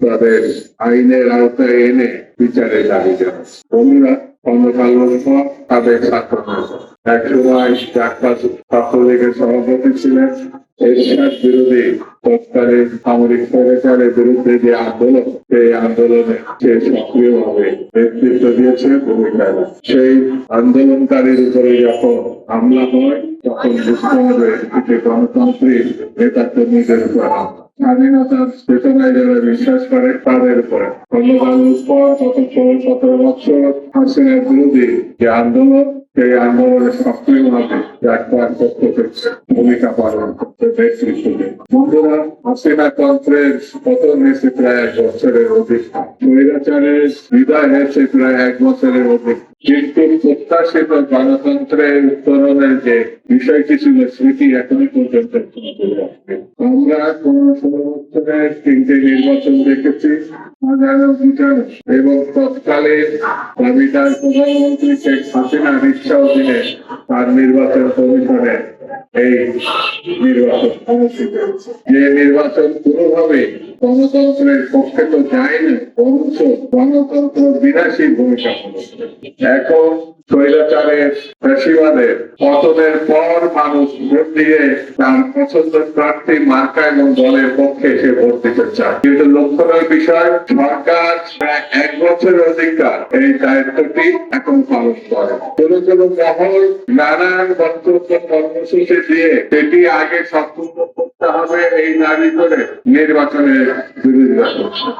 তাদের আইনের আওতায় এনে বিচারে দাবি জানাচ্ছে। বন্ধুরা পর তাদের সভাপতি ছিলেন। বিরোধী তৎকালীন সামরিক সরকারের বিরুদ্ধে যে আন্দোলন, সেই আন্দোলনে সে সক্রিয়ভাবে নেতৃত্ব দিয়েছে ভূমিকা সেই আন্দোলনকারীর উপরে যখন হামলা হয়, তখন বুঝতে হবে এটি গণতন্ত্রের নেতা কর্মীদের উপর। স্বাধীনতার চেতনায় বিশ্বাস করে তাদের উপরে। সতেরো বছর হাসিনার বিরোধী যে আন্দোলন, সেই আন্দোলনের সক্রিয় সক্রিয়ভাবে ভূমিকা পালন করতে তন্ত্রের পতন প্রায় এক বছরের অধিক স্বৈরাচারের বিদায় হয়েছে প্রায় এক প্রত্যাশিত গণতন্ত্রের উত্তরণের যে বিষয়টি ছিল স্মৃতি এখনও পর্যন্ত আমরা কোন ষোলো বছরের নির্বাচন দেখেছি। এবং তৎকালীন দাবিদার প্রধানমন্ত্রী শেখ হাসিনা রিক্সাও অধীনে তার নির্বাচন কমিশনে এই নির্বাচন যে নির্বাচন কোনোভাবে গণতন্ত্রের পক্ষে তো যায় বরঞ্চ গণতন্ত্র বিনাশী ভূমিকা এখন পতনের পর মানুষ ভোট দিয়ে তার পছন্দের প্রার্থী মার্কা এবং দলের পক্ষে সে ভোট দিতে চায়। কিন্তু লক্ষণের বিষয়, সরকার প্রায় এক বছরের অধিকার। এই দায়িত্বটি এখন পালন করে। কোন কোন মহল নানান বক্তব্য, কর্মসূচি দিয়ে সেটি আগে সম্পূর্ণ করতে হবে, এই দাবি করে নির্বাচনের বিরোধিতা করছে।